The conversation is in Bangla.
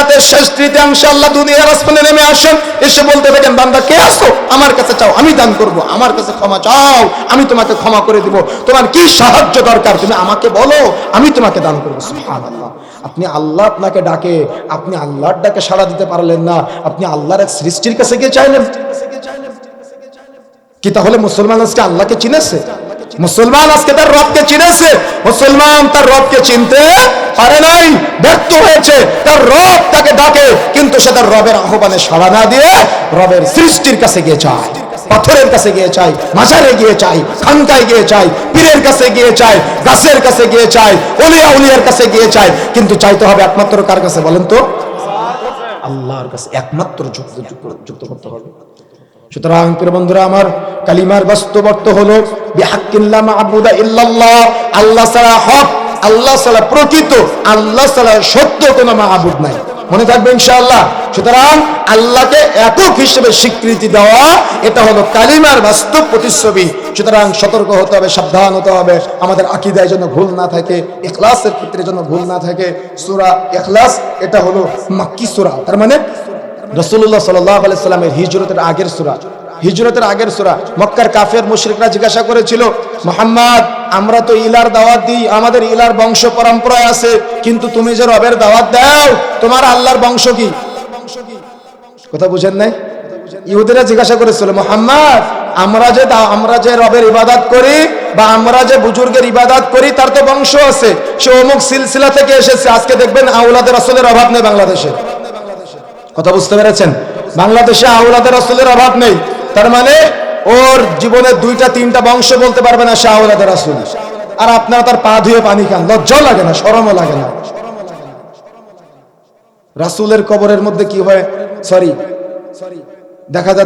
রাতের শেষ তৃতীয়াংশে আল্লাহ দুনিয়ার আসমানে নেমে আসেন, এসে বলতে থাকেন, বান্দা, কে আসো আমার কাছে চাও, আমি দান করব, আমার কাছে ক্ষমা চাও, আমি তোমাকে ক্ষমা করে দিব। তোমার কি সাহায্য দরকার? তুমি আমাকে বলো, আমি তোমাকে দান করব। সুবহানাল্লাহ। আপনি আল্লাহ আপনাকে ডাকে, আপনি আল্লাহর ডাকে সাড়া দিতে পারলেন না, আপনি আল্লাহর এক সৃষ্টির কাছে গিয়ে চাইলেন। কি তাহলে মুসলমান আজকে আল্লাহকে চিনেছে? মুসলমান আজকে তার রবকে চিনেছে। মুসলমান তার রবকে চিনতে পারে নাই, ব্যর্থ হয়েছে। তার রব তাকে ডাকে, কিন্তু সে তার রবের আহ্বানে সাড়া না দিয়ে রবের সৃষ্টির কাছে গিয়ে চায় পাথরের কাছে গিয়ে চাই মাজারে গিয়ে চাই খানকায় গিয়ে চাই পীরের কাছে গিয়ে চাই গাছের কাছে গিয়ে চাই অলিয়া উলিয়ার কাছে গিয়ে চাই কিন্তু চাইতে হবে একমাত্র কার কাছে বলেন তো? আল্লাহর কাছে একমাত্র যুক্ত করতে হবে। সুতরাং প্রিয় বন্ধুরা আমার কালিমার বাস্তব অর্থ হলো বিহাক্কিল্লা মাহবুদা ইল্লাল্লাহ আল্লাহ ছাড়া হক, আল্লাহ ছাড়া প্রকৃত, আল্লাহ ছাড়া সত্য কোনো মাহবুদ নাই। মনে থাকবে ইনশাআল্লাহ? সুতরাং আল্লাহকে একক হিসেবে স্বীকৃতি দেওয়া, এটা হলো কালিমার বাস্তব প্রতিচ্ছবি। সুতরাং সতর্ক হতে হবে, সাবধান হতে হবে। আমাদের আকিদায় যেন ভুল না থাকে এখলাসের ক্ষেত্রে যেন ভুল না থাকে। সূরা এখলাস এটা হলো মাক্কি সূরা। তার মানে রসুল্লাহ সাল্লামের হিজরতের আগের সুরা। হিজরতের আগের সুরা। মক্কার কাফের মুশরিকরা জিজ্ঞাসা করেছিল, মোহাম্মদ, আমরা তো ইলার দাওয়াত দিই, আমাদের ইলার বংশ পরম্পরায় আছে, কিন্তু তুমি যে রবের দাওয়াত দাও, তোমার আল্লাহর বংশ কি? কথা বুঝেন নাই? ইহুদিরা জিজ্ঞাসা করেছিল, মোহাম্মদ, আমরা যে আমরা যে রবের ইবাদত করি বা আমরা যে বুজুর্গের ইবাদত করি, তার তো বংশ আছে। সে অমুক সিলসিলা থেকে এসেছে, আজকে দেখবেন আউলাদের আসলের অভাব নেই বাংলাদেশে। কথা বুঝতে পেরেছেন? বাংলাদেশে আউলাদের রাসুলের অভাব নেই। তার মানে ওর জীবনে দুইটা, তিনটা বংশ বলতে পারবে না সে আওলাদের রাসূল। আর আপনারা তার পা ধুয়ে পানি খান। লজ্জাও লাগে না সরমও লাগে না। রাসুলের কবরের মধ্যে কি হয়? সরি দেখা যাচ্ছে